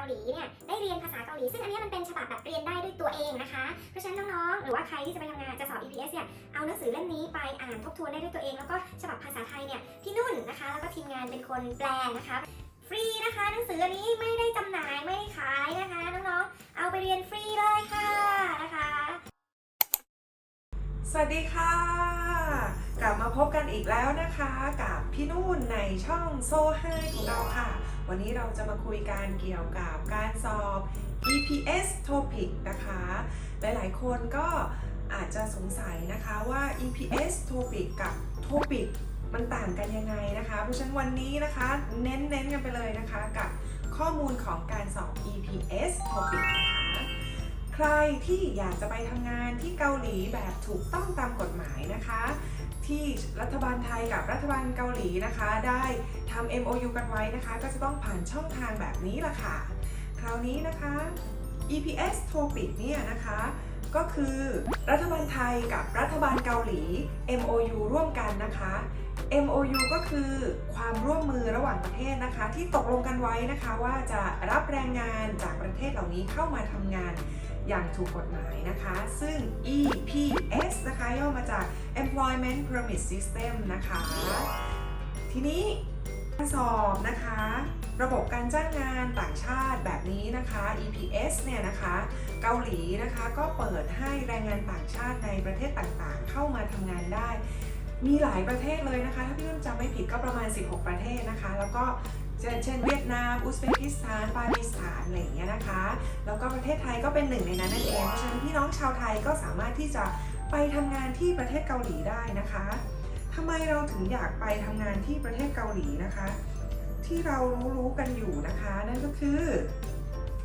าหลีเนี่ยได้เรียนภาษาเกาหลี ซึ่งอันนี้มันเป็นฉบับแบบเรียนได้ด้วยตัวเองนะคะ เพราะฉะนั้นน้องๆ หรือว่าใครที่จะไปทำงานจะสอบ EPS เนี่ย เอาหนังสือเล่มนี้ไปอ่านทบทวนได้ด้วยตัวเอง แล้วก็ฉบับภาษาไทยเนี่ยพี่นุ่นนะคะ แล้วก็ทีมงานเป็นคนแปลนะคะ ฟรีนะคะหนังสืออันนี้ไม่ได้จำหน่ายไม่ได้ขายนะคะน้องๆ เอาไปเรียนฟรีเลยค่ะนะคะ สวัสดีค่ะ กลับมาพบกันอีกแล้วนะคะ กับพี่นุ่นในช่องโซ่ไฮของเราค่ะ วันนี้เราจะมาคุยกันเกี่ยวกับการสอบ EPS Topic นะคะ หลายๆ คนก็อาจจะสงสัยนะคะว่า EPS Topic กับ Topic มันต่างกันยังไงนะคะ เพราะฉะนั้นวันนี้นะคะเน้นๆกันไปเลยนะคะกับข้อมูลของการสอบ EPS Topic นะคะ ใครที่อยากจะไปทำงานที่เกาหลีแบบถูกต้องตามกฎหมายนะคะ ที่รัฐบาลไทยกับรัฐบาลเกาหลีนะคะ ได้ทำ MOU กันไว้นะคะ ก็จะต้องผ่านช่องทางแบบนี้ละค่ะ คราวนี้นะคะ EPS Topic เนี่ยนะคะ ก็คือรัฐบาลไทยกับรัฐบาลเกาหลี MOU ร่วมกันนะคะ MOU ก็คือความร่วมมือระหว่างประเทศนะคะ ที่ตกลงกันไว้นะคะว่าจะรับแรงงานจากประเทศเหล่านี้เข้ามาทำงาน อย่างถูกกฎหมายนะคะ ซึ่ง EPS นะคะย่อมาจาก Employment Permit System นะคะ ทีนี้การสอบนะคะ ระบบการจ้างงานต่างชาติแบบนี้นะคะ EPS เนี่ยนะคะ เกาหลีนะคะก็เปิดให้แรงงานต่างชาติในประเทศต่างๆ เข้ามาทำงานได้มีหลายประเทศเลยนะคะ ถ้าพี่นุ่นจำไม่ผิดก็ประมาณ 16 ประเทศนะคะ แล้วก็ เช่นเช่นเวียดนาม อุซเบกิสถาน ปากีสถานอะไรอย่างเงี้ยนะคะ แล้วก็ประเทศไทยก็เป็นหนึ่งในนั้นนั่นเอง เพราะฉะนั้นพี่น้องชาวไทยก็สามารถที่จะไปทำงานที่ประเทศเกาหลีได้นะคะทำไมเราถึงอยากไปทำงานที่ประเทศเกาหลีนะคะ ที่เรารู้ๆกันอยู่นะคะ นั่นก็คือ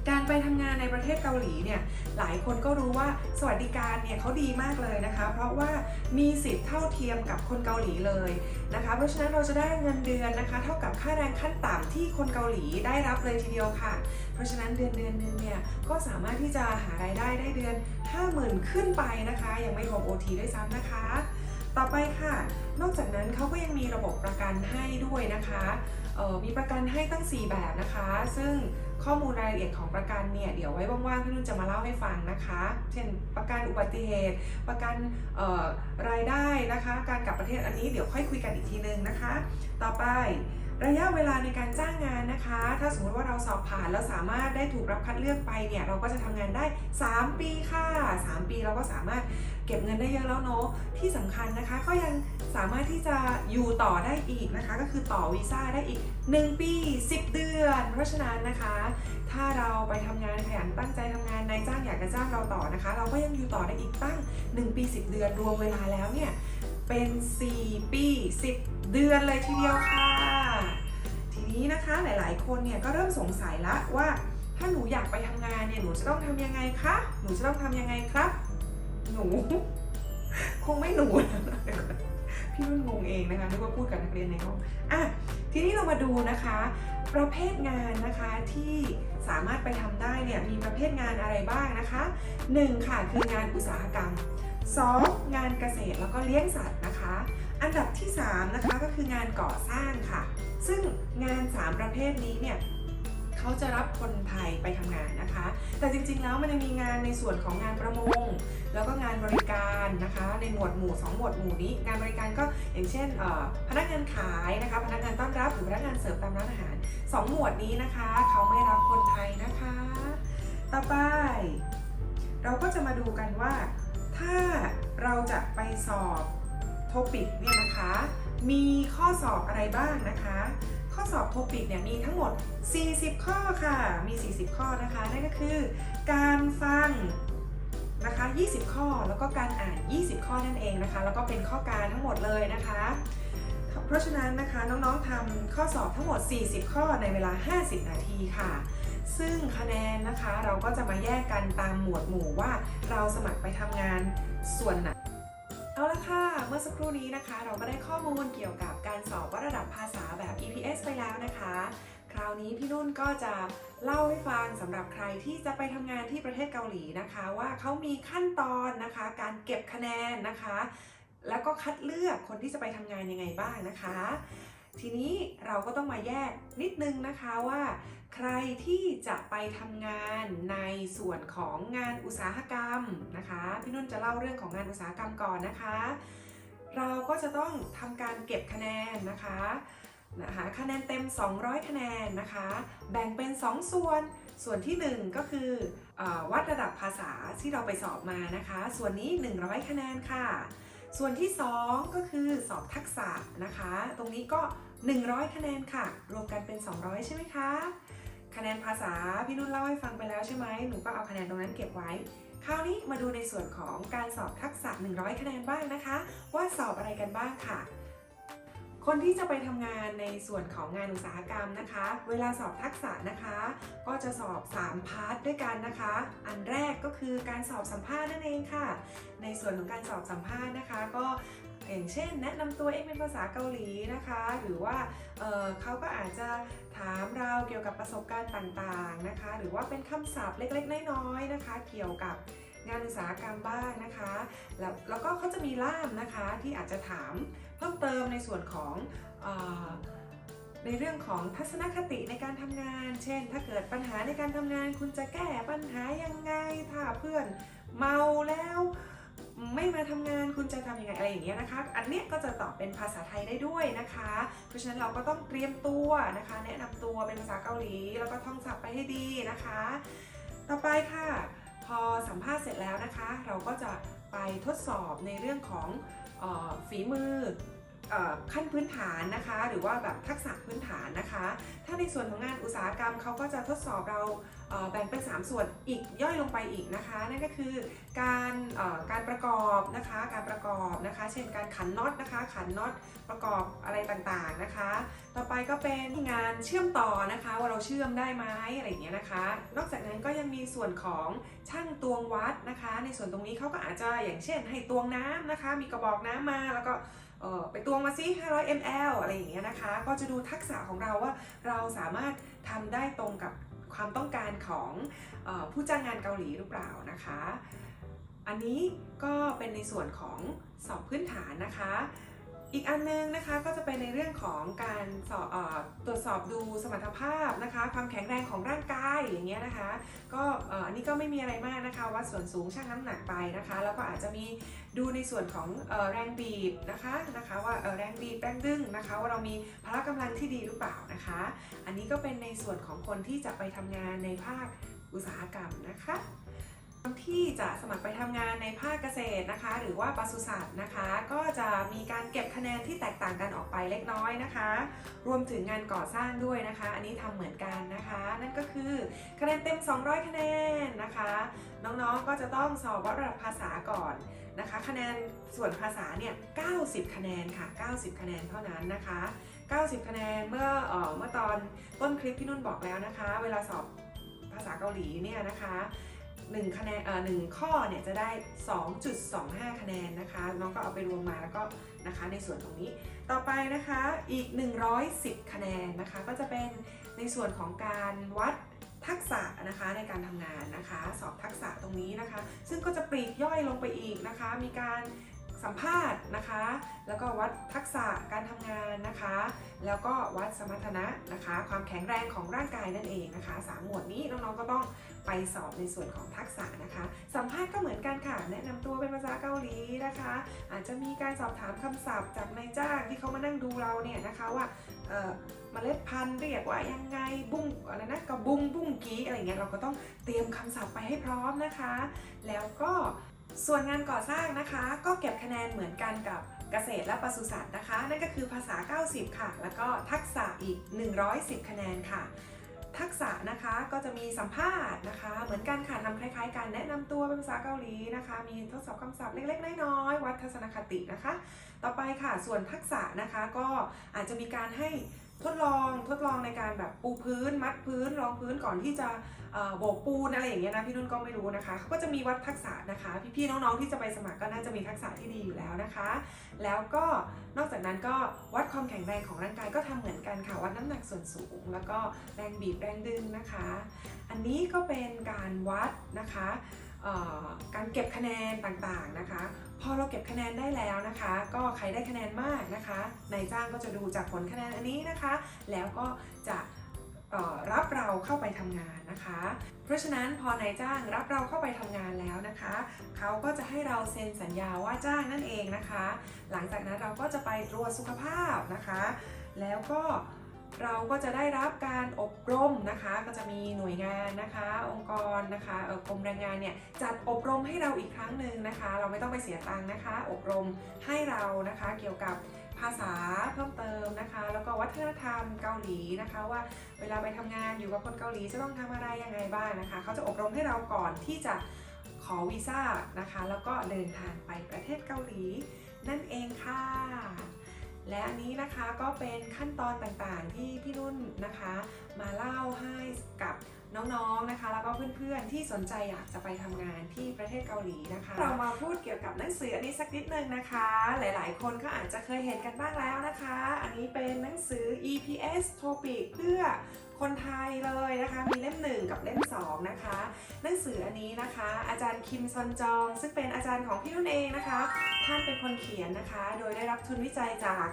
การไปทำงานในประเทศเกาหลีเนี่ยหลายคนก็รู้ว่าสวัสดิการเนี่ยเขาดีมากเลยนะคะ เพราะว่ามีสิทธิ์เท่าเทียมกับคนเกาหลีเลยนะคะ เพราะฉะนั้นเราจะได้เงินเดือนนะคะ เท่ากับค่าแรงขั้นต่ำที่คนเกาหลีได้รับเลยทีเดียวค่ะ เพราะฉะนั้นเดือนเดือนหนึงเนี่ยก็สามารถที่จะหารายได้ได้เดือน 50,000 ขึ้นไปนะคะ ยังไม่รวม OT ด้วยซ้ำนะคะต่อไปค่ะ นอกจากนั้นเขาก็ยังมีระบบประกันให้ด้วยนะคะออมีประกันให้ตั้ง 4 แบบนะคะ ซึ่ง ข้อมูลรายละเอียดของประกันเนี่ยเดี๋ยวไว้ว่างๆพี่นุ่นจะมาเล่าให้ฟังนะคะ เช่นประกันอุบัติเหตุ ประกันรายได้นะคะ การกลับประเทศอันนี้เดี๋ยวค่อยคุยกันอีกทีนึงนะคะ ต่อไป ระยะเวลาในการจ้างงานนะคะ ถ้าสมมติว่าเราสอบผ่านแล้วสามารถได้ถูกรับคัดเลือกไปเนี่ยเราก็จะทำงานได้ 3 ปีค่ะ 3 ปีเราก็สามารถเก็บเงินได้เยอะแล้วเนาะที่สำคัญนะคะก็ยังสามารถที่จะอยู่ต่อได้อีกนะคะ ก็คือต่อวีซ่าได้อีก 1 ปี 10 เดือน เพราะฉะนั้นนะคะ ถ้าเราไปทำงานขยันตั้งใจทำงานนายจ้างอยากจะจ้างเราต่อนะคะ เราก็ยังอยู่ต่อได้อีกตั้ง 1 ปี 10 เดือนรวมเวลาแล้วเนี่ย เป็น 4 ปี 10 เดือนเลยทีเดียวค่ะ ทีนี้นะคะหลายๆ คนเนี่ยก็เริ่มสงสัยละว่า ถ้าหนูอยากไปทำงานเนี่ยหนูจะต้องทำยังไงคะหนูจะต้องทำยังไงครับ หนู คงไม่หนูนะเดี๋ยวพี่นุ่นงงเองนะคะนึกว่าพูดกับนักเรียนในห้องอะทีนี้เรามาดูนะคะ ประเภทงานนะคะที่สามารถไปทำได้เนี่ยมีประเภทงานอะไรบ้างนะคะ 1. ค่ะคืองานอุตสาหกรรม 2. งานเกษตรแล้วก็เลี้ยงสัตว์นะคะ อันดับที่3นะคะก็คืองานก่อสร้างค่ะ ซึ่งงาน 3 ประเภทนี้เนี่ยเขาจะรับคนไทยไปทำงานนะคะ แต่จริงๆแล้วมันยังมีงานในส่วนของงานประมง แล้วก็งานบริการนะคะ ในหมวดหมู่ 2 หมวดหมู่นี้ งานบริการก็อย่างเช่นพนักงานขายนะคะ พนักงานต้อนรับหรือพนักงานเสิร์ฟตามร้านอาหาร 2 หมวดนี้นะคะเขาไม่รับคนไทยนะคะ ต่อไป เราก็จะมาดูกันว่า ถ้าเราจะไปสอบโทปิกเนี่ยนะคะ มีข้อสอบอะไรบ้างนะคะ ข้อสอบโทปิกเนี่ยมีทั้งหมด 40 ข้อค่ะ มี 40 ข้อนะคะ นั่นก็คือ การฟังนะคะ 20 ข้อ แล้วก็การอ่าน 20 ข้อนั่นเองนะคะ แล้วก็เป็นข้อการทั้งหมดเลยนะคะ เพราะฉะนั้นนะคะน้องๆทำข้อสอบทั้งหมด 40 ข้อในเวลา 50 นาทีค่ะ ซึ่งคะแนนนะคะเราก็จะมาแยกกันตามหมวดหมู่ว่าเราสมัครไปทำงานส่วนไหนเอาละค่ะ เมื่อสักครู่นี้นะคะ เราก็ได้ข้อมูลเกี่ยวกับการสอบวัดระดับภาษาแบบ EPS ไปแล้วนะคะ คราวนี้พี่นุ่นก็จะเล่าให้ฟังสำหรับใครที่จะไปทำงานที่ประเทศเกาหลีนะคะ ว่าเขามีขั้นตอนนะคะ การเก็บคะแนนนะคะ แล้วก็คัดเลือกคนที่จะไปทำงานยังไงบ้างนะคะ ทีนี้เราก็ต้องมาแยกนิดนึงนะคะว่า ใครที่จะไปทำงานในส่วนของงานอุตสาหกรรมนะคะพี่นุ่นจะเล่าเรื่องของงานอุตสาหกรรมก่อนนะคะ เราก็จะต้องทำการเก็บคะแนนนะคะนะคะคะแนนเต็ม 200 คะแนนนะคะ แบ่งเป็น 2 ส่วน ส่วนที่ 1 ก็คืออวัดระดับภาษาที่เราไปสอบมานะคะ ส่วนนี้ 100 คะแนนค่ะ ส่วนที่ 2 ก็คือสอบทักษะนะคะ ตรงนี้ก็ 100 คะแนนค่ะ รวมกันเป็น 200 ใช่ไหมคะ คะแนนภาษาพี่นุ่นเล่าให้ฟังไปแล้วใช่ไหมหนูก็เอาคะแนนตรงนั้นเก็บไว้ คราวนี้มาดูในส่วนของการสอบทักษะ 100 คะแนนบ้างนะคะ ว่าสอบอะไรกันบ้างค่ะคนที่จะไปทำงานในส่วนของงานอุตสาหกรรมนะคะ เวลาสอบทักษะนะคะ ก็จะสอบ 3 พาร์ทด้วยกันนะคะ อันแรกก็คือการสอบสัมภาษณ์นั่นเองค่ะ ในส่วนของการสอบสัมภาษณ์นะคะ ก็ อย่างเช่น แนะนำตัวเองเป็นภาษาเกาหลีนะคะ หรือว่าเเขาก็อาจจะถามเราเกี่ยวกับประสบการณ์ต่างๆนะคะ หรือว่าเป็นคำศัพท์เล็กๆน้อยๆนะคะ เกี่ยวกับงานอุตสาหกรรมบ้างนะคะ แล้วแล้วก็เขาจะมีล่ามนะคะที่อาจจะถามเพิ่มเติมในส่วนของออในเรื่องของทัศนคติในการทำงาน เช่น ถ้าเกิดปัญหาในการทำงาน คุณจะแก้ปัญหายังไง ถ้าเพื่อนเมาแล้ว ไม่มาทำงานคุณจะทำยังไงอะไรอย่างเงี้ยนะคะ อันเนี้ยก็จะตอบเป็นภาษาไทยได้ด้วยนะคะ เพราะฉะนั้นเราก็ต้องเตรียมตัวนะคะ แนะนำตัวเป็นภาษาเกาหลี แล้วก็ท่องศัพท์ไปให้ดีนะคะ ต่อไปค่ะ พอสัมภาษณ์เสร็จแล้วนะคะ เราก็จะไปทดสอบในเรื่องของออฝีมืออขั้นพื้นฐานนะคะ หรือว่าแบบทักษะพื้นฐานนะคะ ถ้าในส่วนของงานอุตสาหกรรมเขาก็จะทดสอบเรา แบ่งเป็น 3 ส่วนอีกย่อยลงไปอีกนะคะนั่นก็คือการการประกอบนะคะการประกอบนะคะ เช่นการขันน็อตนะคะ ขันน็อตประกอบอะไรต่างๆนะคะ ต่อไปก็เป็นงานเชื่อมต่อนะคะ ว่าเราเชื่อมได้ไหมอะไรอย่างเงี้ยนะคะ นอกจากนั้นก็ยังมีส่วนของช่างตวงวัดนะคะ ในส่วนตรงนี้เขาก็อาจจะอย่างเช่น ให้ตวงน้ำนะคะ มีกระบอกน้ำมาแล้วก็ไปตวงมาซิ500 ml อะไรอย่างเงี้ยนะคะ ก็จะดูทักษะของเราว่าเราสามารถทำได้ตรงกับ ความต้องการของอผู้จ้างงานเกาหลีหรือเปล่านะคะ อันนี้ก็เป็นในส่วนของสอบพื้นฐานนะคะ อีกอันนึงนะคะก็จะเป็นในเรื่องของการสอบตรวจสอบดูสมรรถภาพนะคะ ความแข็งแรงของร่างกายอย่างเงี้ยนะคะ ก็อันนี้ก็ไม่มีอะไรมากนะคะวัดส่วนสูงชั่งน้ำหนักไปนะคะ แล้วก็อาจจะมีดูในส่วนของอแรงบีบนะคะนะคะว่าแรงบีบแรงดึงนะคะ ว่าเรามีพละกำลังที่ดีหรือเปล่านะคะ อันนี้ก็เป็นในส่วนของคนที่จะไปทำงานในภาคอุตสาหกรรมนะคะ ที่จะสมัครไปทำงานในภาคเกษตรนะคะ หรือว่าปศุสัตว์นะคะ ก็จะมีการเก็บคะแนนที่แตกต่างกันออกไปเล็กน้อยนะคะ รวมถึงงานก่อสร้างด้วยนะคะ อันนี้ทำเหมือนกันนะคะ นั่นก็คือคะแนนเต็ม 200 คะแนนนะคะ น้องๆก็จะต้องสอบวัดระดับภาษาก่อนนะคะ คะแนนส่วนภาษาเนี่ย 90 คะแนนค่ะ 90 คะแนนเท่านั้นนะคะ 90 คะแนนเมื่อเอ่อเมื่อตอนต้นคลิปพี่นุ่นบอกแล้วนะคะ เวลาสอบภาษาเกาหลีเนี่ยนะคะ หนึ่งคะแนนเอ่อหนึ่งข้อเนี่ยจะได้ 2.25 คะแนนนะคะ น้องก็เอาไปรวมมาแล้วก็นะคะในส่วนตรงนี้ ต่อไปนะคะอีก 110 คะแนนนะคะ ก็จะเป็นในส่วนของการวัดทักษะนะคะในการทำงานนะคะ สอบทักษะตรงนี้นะคะ ซึ่งก็จะปลีกย่อยลงไปอีกนะคะ มีการ สัมภาษณ์นะคะ แล้วก็วัดทักษะการทำงานนะคะ แล้วก็วัดสมรรถนะนะคะ ความแข็งแรงของร่างกายนั่นเองนะคะสามหมวดนี้น้องๆก็ต้องไปสอบในส่วนของทักษะนะคะ สัมภาษณ์ก็เหมือนกันค่ะ แนะนำตัวเป็นภาษาเกาหลีนะคะ อาจจะมีการสอบถามคำศัพท์จากนายจ้างที่เขามานั่งดูเราเนี่ยนะคะว่าเอ่อเมล็ดพันธุ์เรียกว่ายังไงบุ้งอะไรนะกระบุ้งบุ้งกี้อะไรเงี้ยเราก็ต้องเตรียมคำศัพท์ไปให้พร้อมนะคะ แล้วก็ ส่วนงานก่อสร้างนะคะ ก็เก็บคะแนนเหมือนกันกับเกษตรและปศุสัตว์นะคะ นั่นก็คือภาษา 90 ค่ะ แล้วก็ทักษะอีก 110 คะแนนค่ะ ทักษะนะคะก็จะมีสัมภาษณ์นะคะ เหมือนกันค่ะทำคล้ายๆกันแนะนำตัวเป็นภาษาเกาหลีนะคะ มีทดสอบคำศัพท์เล็กๆน้อยๆวัดทัศนคตินะคะ ต่อไปค่ะส่วนทักษะนะคะก็อาจจะมีการให้ ทดลองทดลองในการแบบปูพื้น มัดพื้นรองพื้นก่อนที่จะโบกปูนอะไรอย่างเงี้ยนะพี่นุ่นก็ไม่รู้นะคะเขาก็จะมีวัดทักษะนะคะ พี่ๆน้องๆที่จะไปสมัครก็น่าจะมีทักษะที่ดีอยู่แล้วนะคะ แล้วก็นอกจากนั้นก็วัดความแข็งแรงของร่างกายก็ทำเหมือนกันค่ะวัดน้ำหนักส่วนสูง แล้วก็แรงบีบแรงดึงนะคะ อันนี้ก็เป็นการวัดนะคะ การเก็บคะแนนต่างๆนะคะ พอเราเก็บคะแนนได้แล้วนะคะ ก็ใครได้คะแนนมากนะคะนายจ้างก็จะดูจากผลคะแนนอันนี้นะคะ แล้วก็จะรับเราเข้าไปทำงานนะคะ เพราะฉะนั้นพอนายจ้างรับเราเข้าไปทำงานแล้วนะคะ เขาก็จะให้เราเซ็นสัญญาว่าจ้างนั่นเองนะคะ หลังจากนั้นเราก็จะไปตรวจสุขภาพนะคะ แล้วก็ เราก็จะได้รับการอบรมนะคะ ก็จะมีหน่วยงานนะคะ องค์กรนะคะกรมแรงงานเนี่ยจัดอบรมให้เราอีกครั้งหนึ่งนะคะ เราไม่ต้องไปเสียตังค์นะคะ อบรมให้เรานะคะเกี่ยวกับภาษาเพิ่มเติมนะคะ แล้วก็วัฒนธรรมเกาหลีนะคะว่าเวลาไปทำงานอยู่กับคนเกาหลีจะต้องทำอะไรยังไงบ้างนะคะ เขาจะอบรมให้เราก่อนที่จะขอวีซ่านะคะ แล้วก็เดินทางไปประเทศเกาหลีนั่นเองค่ะ และอันนี้นะคะก็เป็นขั้นตอนต่างๆที่พี่นุ่นนะคะ มาเล่าให้กับน้องๆนะคะ แล้วก็เพื่อนๆที่สนใจอยากจะไปทำงานที่ประเทศเกาหลีนะคะ เรามาพูดเกี่ยวกับหนังสืออันนี้สักนิดนึงนะคะ หลายๆ คนก็อาจจะเคยเห็นกันบ้างแล้วนะคะ อันนี้เป็นหนังสือ EPS Topic เพื่อคนไทยเลยนะคะ มีเล่ม 1 กับเล่ม 2 นะคะ หนังสืออันนี้นะคะ อาจารย์คิมซอนจอง ซึ่งเป็นอาจารย์ของพี่นุ่นเองนะคะ ท่านเป็นคนเขียนนะคะ โดยได้รับทุนวิจัยจาก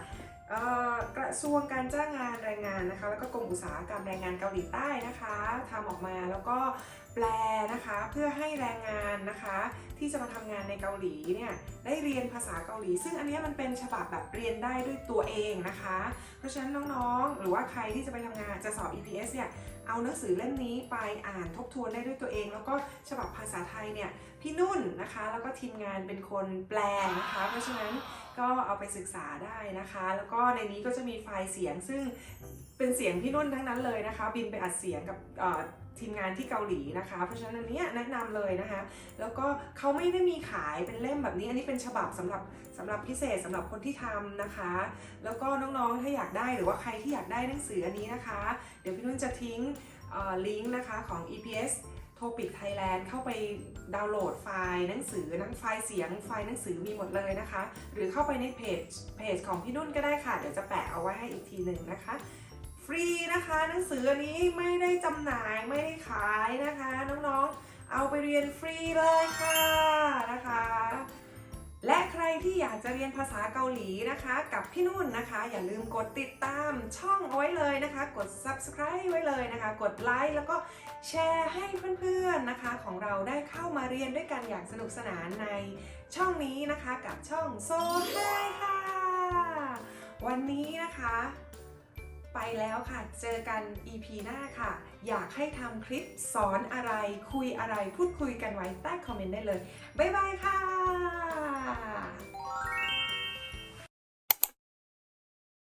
กระทรวงการจ้างงานแรงงานนะคะ แล้วก็กรมอุตสาหกรรมแรงงานเกาหลีใต้นะคะทำออกมาแล้วก็ แปลนะคะเพื่อให้แรงงานนะคะ ที่จะมาทำงานในเกาหลีเนี่ยได้เรียนภาษาเกาหลี ซึ่งอันนี้มันเป็นฉบับแบบเรียนได้ด้วยตัวเองนะคะ เพราะฉะนั้นน้องๆ หรือว่าใครที่จะไปทำงานจะสอบ EPS เนี่ยเอาหนังสือเล่มนี้ไปอ่านทบทวนได้ด้วยตัวเอง แล้วก็ฉบับภาษาไทยเนี่ยพี่นุ่นนะคะ แล้วก็ทีมงานเป็นคนแปลนะคะ เพราะฉะนั้นก็เอาไปศึกษาได้นะคะ แล้วก็ในนี้ก็จะมีไฟล์เสียงซึ่งเป็นเสียงพี่นุ่นทั้งนั้นเลยนะคะ บินไปอัดเสียงกับทีมงานที่เกาหลีนะคะ เพราะฉะนั้นอันเนี้ยแนะนำเลยนะคะ แล้วก็เขาไม่ได้มีขายเป็นเล่มแบบนี้ อันนี้เป็นฉบับสำหรับสำหรับพิเศษสำหรับคนที่ทำนะคะ แล้วก็น้องๆถ้าอยากได้หรือว่าใครที่อยากได้หนังสืออันนี้นะคะ เดี๋ยวพี่นุ่นจะทิ้งลิงก์นะคะของ EPS Topic Thailand เข้าไปดาวน์โหลดไฟล์หนังสือนังไฟล์เสียงไฟล์หนังสือมีหมดเลยนะคะ หรือเข้าไปในเพจเพจของพี่นุ่นก็ได้ค่ะ เดี๋ยวจะแปะเอาไว้ให้อีกทีหนึ่งนะคะ ฟรีนะคะหนังสืออันนี้ไม่ได้จำหน่ายไม่ได้ขายนะคะ น้องๆ เอาไปเรียนฟรีเลยค่ะนะคะ และใครที่อยากจะเรียนภาษาเกาหลีนะคะ กับพี่นุ่นนะคะ อย่าลืมกดติดตามช่องเอาไว้เลยนะคะ กด subscribe ไว้เลยนะคะ กดไลค์แล้วก็แชร์ให้เพื่อนๆนะคะ ของเราได้เข้ามาเรียนด้วยกันอย่างสนุกสนานในช่องนี้นะคะกับช่องโซไฮค่ะ วันนี้นะคะ ไปแล้วค่ะ เจอกัน EP หน้าค่ะ อยากให้ทำคลิปสอนอะไรคุยอะไรพูดคุยกันไว้ใต้คอมเมนต์ได้เลย บ๊ายบายค่ะ